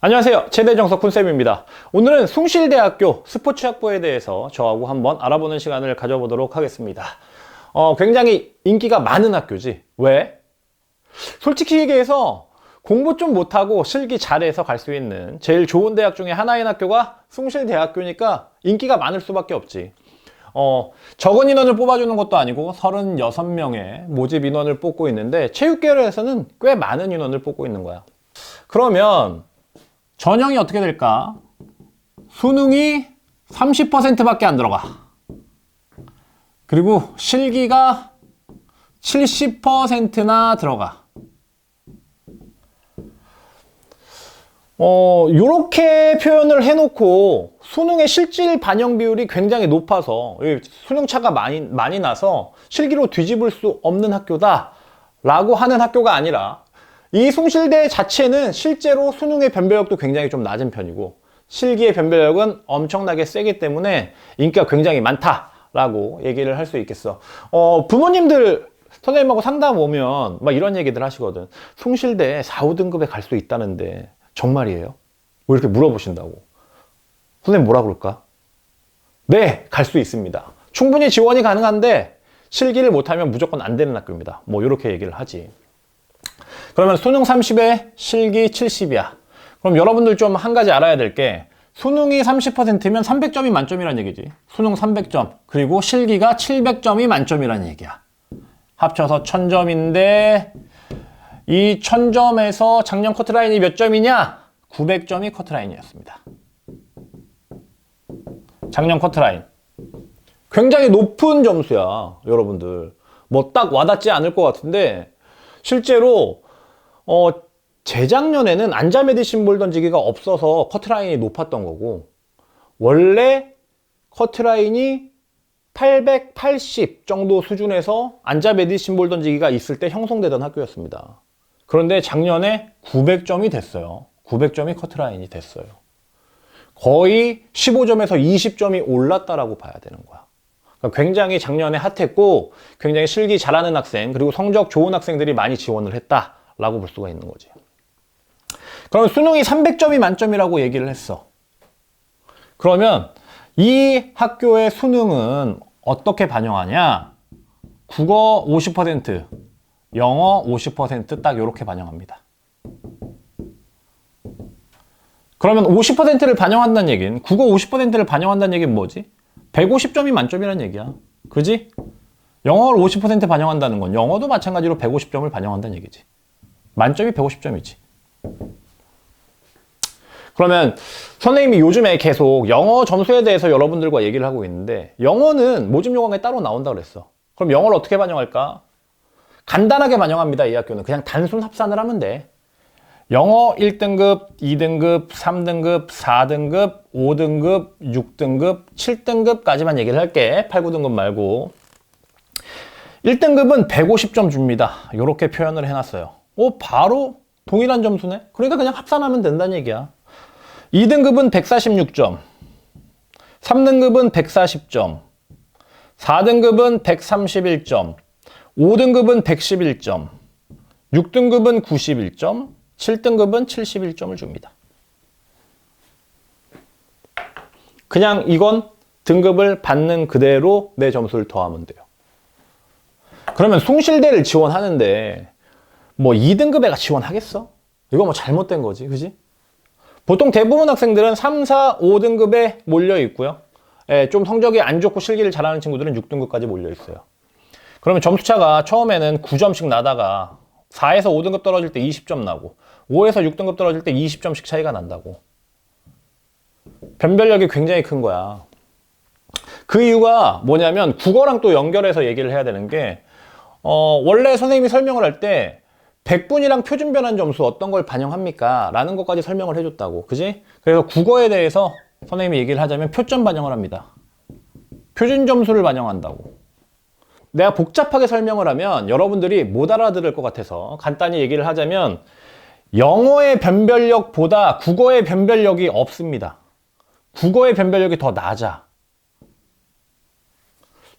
안녕하세요. 최대정석 쿤쌤입니다. 오늘은 숭실대학교 스포츠학부에 대해서 저하고 한번 알아보는 시간을 가져보도록 하겠습니다. 어, 굉장히 인기가 많은 학교지. 왜? 솔직히 얘기해서 공부 좀 못하고 실기 잘해서 갈 수 있는 제일 좋은 대학 중에 하나인 학교가 숭실대학교니까 인기가 많을 수밖에 없지. 어, 적은 인원을 뽑아주는 것도 아니고 36명의 모집 인원을 뽑고 있는데 체육계열에서는 꽤 많은 인원을 뽑고 있는 거야. 그러면 전형이 어떻게 될까? 수능이 30%밖에 안 들어가. 그리고 실기가 70%나 들어가. 어, 요렇게 표현을 해놓고 수능의 실질 반영 비율이 굉장히 높아서 이 수능차가 많이, 많이 나서 실기로 뒤집을 수 없는 학교다 라고 하는 학교가 아니라 이 숭실대 자체는 실제로 수능의 변별력도 굉장히 좀 낮은 편이고 실기의 변별력은 엄청나게 세기 때문에 인기가 굉장히 많다라고 얘기를 할 수 있겠어. 어, 부모님들 선생님하고 상담 오면 막 이런 얘기들 하시거든. 숭실대 4, 5등급에 갈 수 있다는데 정말이에요? 뭐 이렇게 물어보신다고. 선생님 뭐라 그럴까? 네, 갈 수 있습니다. 충분히 지원이 가능한데 실기를 못하면 무조건 안 되는 학교입니다. 뭐 이렇게 얘기를 하지. 그러면 수능 30에 실기 70이야. 그럼 여러분들 좀 한 가지 알아야 될 게 수능이 30%면 300점이 만점이란 얘기지. 수능 300점. 그리고 실기가 700점이 만점이란 얘기야. 합쳐서 1000점인데 이 1000점에서 작년 커트라인이 몇 점이냐? 900점이 커트라인이었습니다. 작년 커트라인. 굉장히 높은 점수야, 여러분들. 뭐 딱 와닿지 않을 것 같은데 실제로 어, 재작년에는 안자메디신 볼 던지기가 없어서 커트라인이 높았던 거고, 원래 커트라인이 880 정도 수준에서 안자메디신 볼 던지기가 있을 때 형성되던 학교였습니다. 그런데 작년에 900점이 됐어요. 900점이 커트라인이 됐어요. 거의 15점에서 20점이 올랐다라고 봐야 되는 거야. 그러니까 굉장히 작년에 핫했고, 굉장히 실기 잘하는 학생, 그리고 성적 좋은 학생들이 많이 지원을 했다. 라고 볼 수가 있는 거지. 그러면 수능이 300점이 만점이라고 얘기를 했어. 그러면 이 학교의 수능은 어떻게 반영하냐? 국어 50%, 영어 50%딱 이렇게 반영합니다. 그러면 50%를 반영한다는 얘기는 국어 50%를 반영한다는 얘기는 뭐지? 150점이 만점이라는 얘기야. 그지? 영어를 50% 반영한다는 건 영어도 마찬가지로 150점을 반영한다는 얘기지. 만점이 150점이지. 그러면 선생님이 요즘에 계속 영어 점수에 대해서 여러분들과 얘기를 하고 있는데 영어는 모집 요강에 따로 나온다 그랬어. 그럼 영어를 어떻게 반영할까? 간단하게 반영합니다. 이 학교는 그냥 단순 합산을 하면 돼. 영어 1등급, 2등급, 3등급, 4등급, 5등급, 6등급, 7등급까지만 얘기를 할게. 8, 9등급 말고. 1등급은 150점 줍니다. 이렇게 표현을 해놨어요. 오, 바로 동일한 점수네? 그러니까 그냥 합산하면 된다는 얘기야. 2등급은 146점, 3등급은 140점, 4등급은 131점, 5등급은 111점, 6등급은 91점, 7등급은 71점을 줍니다. 그냥 이건 등급을 받는 그대로 내 점수를 더하면 돼요. 그러면 숭실대를 지원하는데 뭐 2등급에가 지원하겠어? 이거 뭐 잘못된 거지, 그지? 보통 대부분 학생들은 3, 4, 5등급에 몰려 있고요. 예, 좀 성적이 안 좋고 실기를 잘하는 친구들은 6등급까지 몰려 있어요. 그러면 점수차가 처음에는 9점씩 나다가 4에서 5등급 떨어질 때 20점 나고 5에서 6등급 떨어질 때 20점씩 차이가 난다고. 변별력이 굉장히 큰 거야. 그 이유가 뭐냐면 국어랑 또 연결해서 얘기를 해야 되는 게 어, 원래 선생님이 설명을 할 때 100분이랑 표준 변환 점수 어떤 걸 반영합니까? 라는 것까지 설명을 해줬다고. 그지? 그래서 국어에 대해서 선생님이 얘기를 하자면 표점 반영을 합니다. 표준 점수를 반영한다고. 내가 복잡하게 설명을 하면 여러분들이 못 알아들을 것 같아서 간단히 얘기를 하자면 영어의 변별력보다 국어의 변별력이 없습니다. 국어의 변별력이 더 낮아.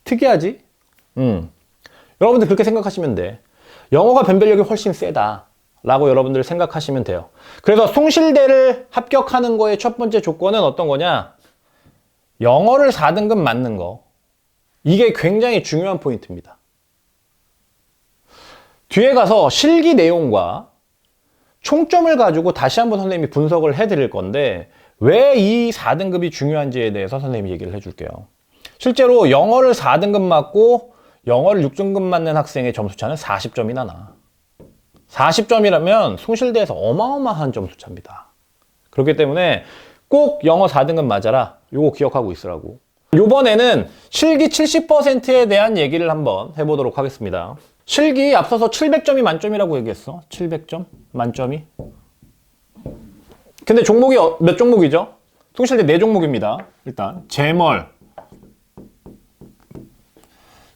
특이하지? 음. 여러분들 그렇게 생각하시면 돼. 영어가 변별력이 훨씬 세다. 라고 여러분들 생각하시면 돼요. 그래서 송실대를 합격하는 거의 첫 번째 조건은 어떤 거냐? 영어를 4등급 맞는 거. 이게 굉장히 중요한 포인트입니다. 뒤에 가서 실기 내용과 총점을 가지고 다시 한번 선생님이 분석을 해 드릴 건데 왜 이 4등급이 중요한지에 대해서 선생님이 얘기를 해 줄게요. 실제로 영어를 4등급 맞고 영어를 6등급 맞는 학생의 점수 차는 40점이나 나. 40점이라면 송실대에서 어마어마한 점수 차입니다. 그렇기 때문에 꼭 영어 4등급 맞아라. 요거 기억하고 있으라고. 요번에는 실기 70%에 대한 얘기를 한번 해보도록 하겠습니다. 실기 앞서서 700점이 만점이라고 얘기했어. 700점? 만점이? 근데 종목이 어- 몇 종목이죠? 통실대 4종목입니다. 일단 재멀,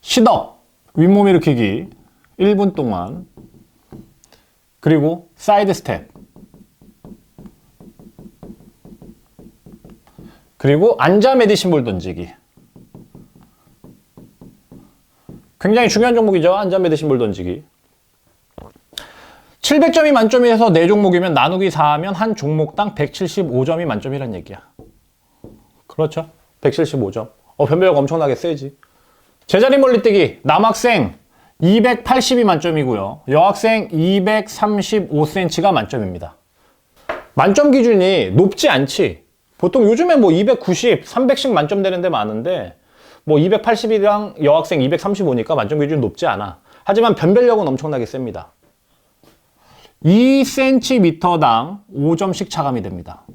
시덕, 윗몸 일으키기 1분 동안 그리고 사이드 스텝 그리고 앉아 메디신볼 던지기 굉장히 중요한 종목이죠. 앉아 메디신볼 던지기 700점이 만점이어서 4종목이면 나누기 4하면 한 종목당 175점이 만점이란 얘기야. 그렇죠. 175점. 어, 변별력 엄청나게 세지. 제자리 멀리뛰기 남학생 280이 만점이고요. 여학생 235cm가 만점입니다. 만점 기준이 높지 않지. 보통 요즘에 뭐 290, 300씩 만점 되는 데 많은데 뭐 280이랑 여학생 235니까 만점 기준 높지 않아. 하지만 변별력은 엄청나게 셉니다. 2cm당 5점씩 차감이 됩니다.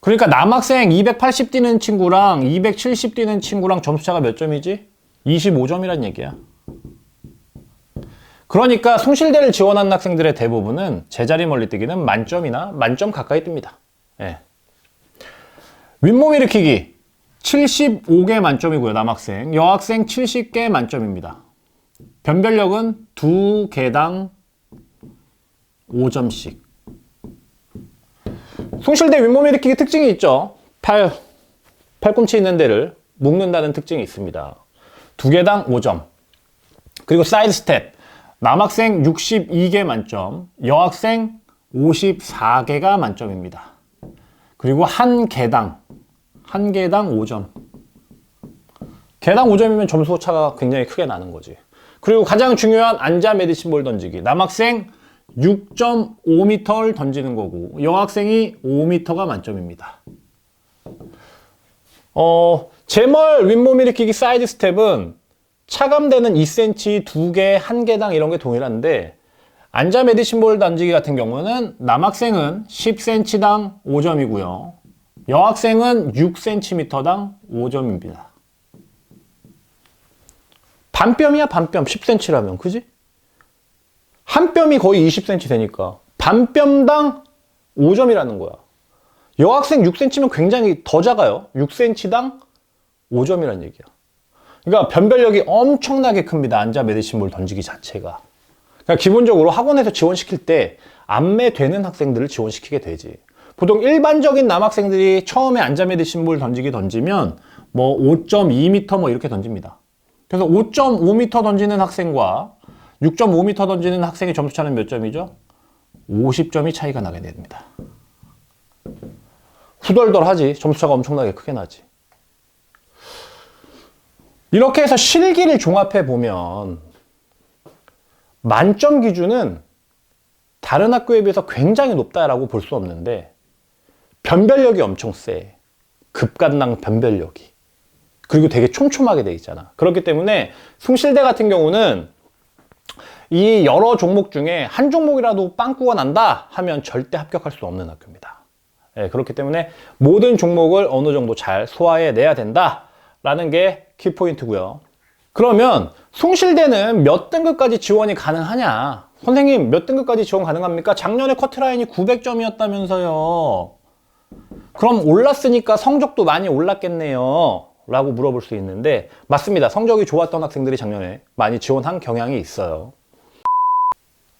그러니까 남학생 280 뛰는 친구랑 270 뛰는 친구랑 점수차가 몇 점이지? 25점이란 얘기야. 그러니까 송실대를 지원한 학생들의 대부분은 제자리 멀리뛰기는 만점이나 만점 가까이 뜹니다. 예. 윗몸 일으키기 75개 만점이고요, 남학생. 여학생 70개 만점입니다. 변별력은 두 개당 5점씩. 송실대 윗몸 일으키기 특징이 있죠. 팔, 팔꿈치 있는 데를 묶는다는 특징이 있습니다. 두 개당 5점. 그리고 사이드 스텝. 남학생 62개 만점, 여학생 54개가 만점입니다. 그리고 한 개당, 한 개당 5점. 개당 5점이면 점수 차가 굉장히 크게 나는 거지. 그리고 가장 중요한 앉아 메디신 볼 던지기. 남학생 6.5m를 던지는 거고 여학생이 5m가 만점입니다. 어, 제멀 윗몸 일으키기 사이드 스텝은 차감되는 2cm 두 개, 한 개당 이런 게 동일한데 앉아 메디신볼 던지기 같은 경우는 남학생은 10cm당 5점이고요. 여학생은 6cm당 5점입니다. 반뼘이야 반뼘 10cm라면 그지? 한 뼘이 거의 20cm 되니까 반 뼘당 5점이라는 거야. 여학생 6cm면 굉장히 더 작아요. 6cm당 5점이라는 얘기야. 그러니까 변별력이 엄청나게 큽니다. 앉아 메디신볼 던지기 자체가. 그러니까 기본적으로 학원에서 지원시킬 때 안매되는 학생들을 지원시키게 되지. 보통 일반적인 남학생들이 처음에 앉아 메디신볼 던지기 던지면 뭐 5.2m 뭐 이렇게 던집니다. 그래서 5.5m 던지는 학생과 6.5m 던지는 학생의 점수 차는 몇 점이죠? 50점이 차이가 나게 됩니다. 후덜덜하지. 점수차가 엄청나게 크게 나지. 이렇게 해서 실기를 종합해 보면 만점 기준은 다른 학교에 비해서 굉장히 높다라고 볼 수 없는데 변별력이 엄청 세. 급간당 변별력이. 그리고 되게 촘촘하게 돼 있잖아. 그렇기 때문에 숭실대 같은 경우는 이 여러 종목 중에 한 종목이라도 빵꾸가 난다 하면 절대 합격할 수 없는 학교입니다. 예, 그렇기 때문에 모든 종목을 어느 정도 잘 소화해 내야 된다라는 게 키포인트고요. 그러면 숭실대는 몇 등급까지 지원이 가능하냐? 선생님 몇 등급까지 지원 가능합니까? 작년에 커트라인이 900점이었다면서요. 그럼 올랐으니까 성적도 많이 올랐겠네요. 라고 물어볼 수 있는데 맞습니다. 성적이 좋았던 학생들이 작년에 많이 지원한 경향이 있어요.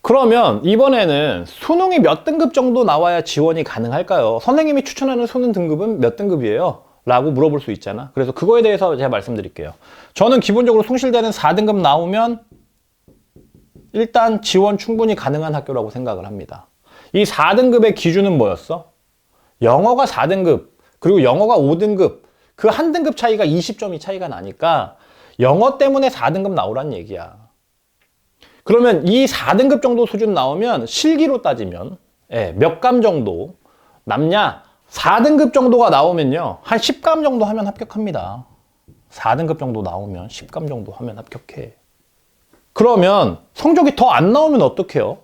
그러면 이번에는 수능이 몇 등급 정도 나와야 지원이 가능할까요? 선생님이 추천하는 수능 등급은 몇 등급이에요? 라고 물어볼 수 있잖아. 그래서 그거에 대해서 제가 말씀드릴게요. 저는 기본적으로 숭실대는 4등급 나오면 일단 지원 충분히 가능한 학교라고 생각을 합니다. 이 4등급의 기준은 뭐였어? 영어가 4등급, 그리고 영어가 5등급, 그 한 등급 차이가 20점이 차이가 나니까 영어 때문에 4등급 나오란 얘기야. 그러면 이 4등급 정도 수준 나오면 실기로 따지면 예, 몇 감 정도 남냐? 4등급 정도가 나오면요. 한 10감 정도 하면 합격합니다. 4등급 정도 나오면 10감 정도 하면 합격해. 그러면 성적이 더 안 나오면 어떡해요?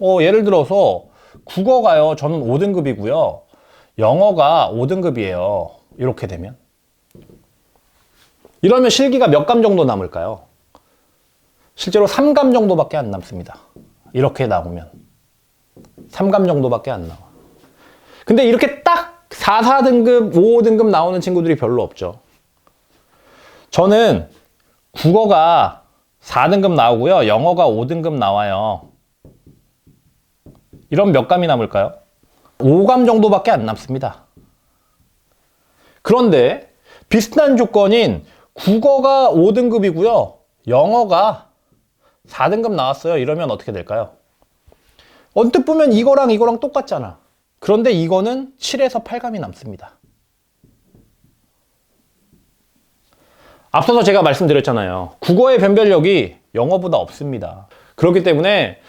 어, 예를 들어서 국어가요. 저는 5등급이고요. 영어가 5등급이에요. 이렇게 되면. 이러면 실기가 몇 감 정도 남을까요? 실제로 3감 정도밖에 안 남습니다. 이렇게 나오면. 3감 정도밖에 안 나와. 근데 이렇게 딱 4, 4등급, 5, 5등급 나오는 친구들이 별로 없죠. 저는 국어가 4등급 나오고요. 영어가 5등급 나와요. 이런 몇 감이 남을까요? 5감 정도밖에 안 남습니다. 그런데 비슷한 조건인 국어가 5등급이고요. 영어가 4등급 나왔어요. 이러면 어떻게 될까요? 언뜻 보면 이거랑 이거랑 똑같잖아. 그런데 이거는 7에서 8감이 남습니다. 앞서서 제가 말씀드렸잖아요. 국어의 변별력이 영어보다 없습니다. 그렇기 때문에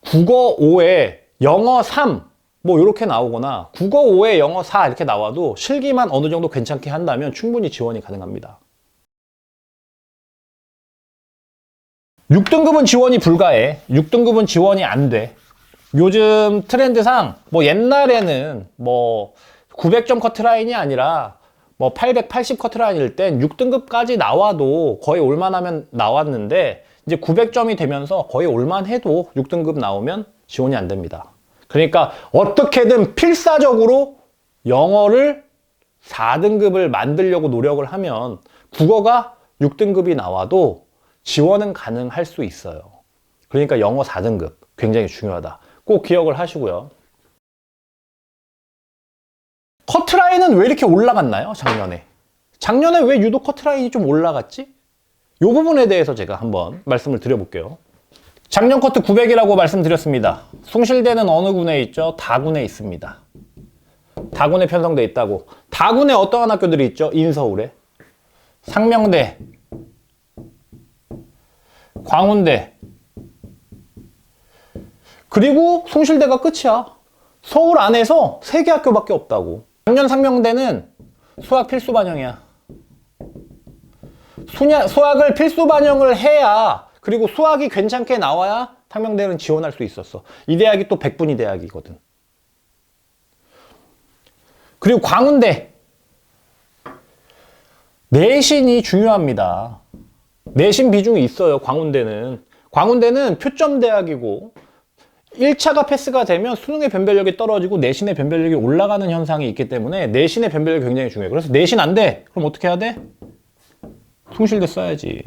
국어 5에 영어 3, 뭐 이렇게 나오거나 국어 5에 영어 4 이렇게 나와도 실기만 어느 정도 괜찮게 한다면 충분히 지원이 가능합니다. 6등급은 지원이 불가해. 6등급은 지원이 안 돼. 요즘 트렌드상 뭐 옛날에는 뭐 900점 커트라인이 아니라 뭐 880 커트라인일 땐 6등급까지 나와도 거의 올만하면 나왔는데 이제 900점이 되면서 거의 올만해도 6등급 나오면 지원이 안 됩니다. 그러니까 어떻게든 필사적으로 영어를 4등급을 만들려고 노력을 하면 국어가 6등급이 나와도 지원은 가능할 수 있어요. 그러니까 영어 4등급 굉장히 중요하다. 꼭 기억을 하시고요. 커트라인은 왜 이렇게 올라갔나요? 작년에. 작년에 왜 유독 커트라인이 좀 올라갔지? 이 부분에 대해서 제가 한번 말씀을 드려볼게요. 작년 커트 900이라고 말씀드렸습니다. 숭실대는 어느 군에 있죠? 다군에 있습니다. 다군에 편성돼 있다고. 다군에 어떠한 학교들이 있죠? 인서울에. 상명대, 광운대, 그리고 숭실대가 끝이야. 서울 안에서 세 개 학교밖에 없다고. 작년 상명대는 수학 필수 반영이야. 수냐, 수학을 필수 반영을 해야 그리고 수학이 괜찮게 나와야 상명대는 지원할 수 있었어. 이 대학이 또 백분위 대학이거든. 그리고 광운대. 내신이 중요합니다. 내신 비중이 있어요. 광운대는. 광운대는 표점 대학이고 1차가 패스가 되면 수능의 변별력이 떨어지고 내신의 변별력이 올라가는 현상이 있기 때문에 내신의 변별력이 굉장히 중요해요. 그래서 내신 안 돼. 그럼 어떻게 해야 돼? 숭실대 써야지.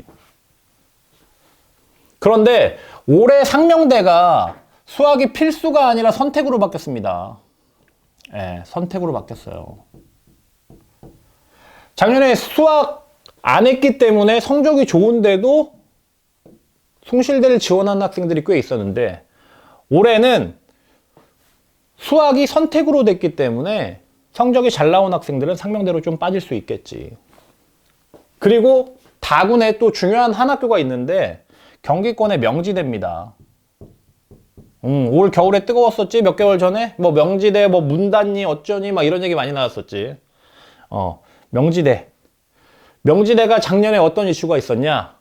그런데 올해 상명대가 수학이 필수가 아니라 선택으로 바뀌었습니다. 예, 선택으로 바뀌었어요. 작년에 수학 안 했기 때문에 성적이 좋은데도 숭실대를 지원하는 학생들이 꽤 있었는데 올해는 수학이 선택으로 됐기 때문에 성적이 잘 나온 학생들은 상명대로 좀 빠질 수 있겠지. 그리고 다군에 또 중요한 한 학교가 있는데 경기권의 명지대입니다. 음, 올 겨울에 뜨거웠었지 몇 개월 전에 뭐 명지대 뭐 문단니 어쩌니 막 이런 얘기 많이 나왔었지. 어, 명지대. 명지대가 작년에 어떤 이슈가 있었냐?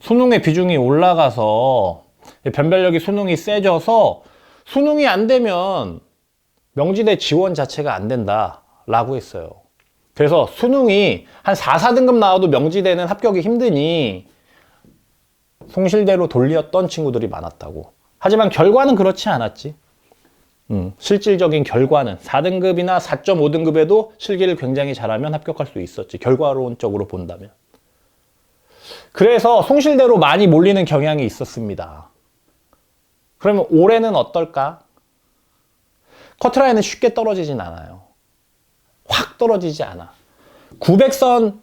수능의 비중이 올라가서 변별력이 수능이 세져서 수능이 안 되면 명지대 지원 자체가 안 된다라고 했어요. 그래서 수능이 한 4, 4등급 나와도 명지대는 합격이 힘드니 송실대로 돌렸던 친구들이 많았다고. 하지만 결과는 그렇지 않았지. 음, 실질적인 결과는 4등급이나 4.5등급에도 실기를 굉장히 잘하면 합격할 수 있었지. 결과론적으로 본다면. 그래서 송실대로 많이 몰리는 경향이 있었습니다. 그러면 올해는 어떨까? 커트라인은 쉽게 떨어지진 않아요. 확 떨어지지 않아. 900선,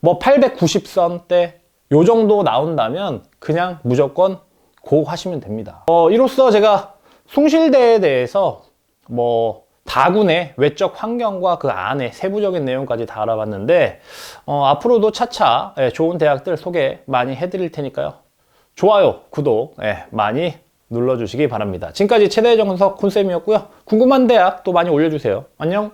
뭐 890선 대요 정도 나온다면 그냥 무조건 고 하시면 됩니다. 어, 이로써 제가 숭실대에 대해서 뭐 다군의 외적 환경과 그 안에 세부적인 내용까지 다 알아봤는데 어, 앞으로도 차차 예, 좋은 대학들 소개 많이 해드릴 테니까요. 좋아요, 구독 예, 많이 눌러주시기 바랍니다. 지금까지 최대 정석 쿤쌤이었고요. 궁금한 대학 또 많이 올려주세요. 안녕.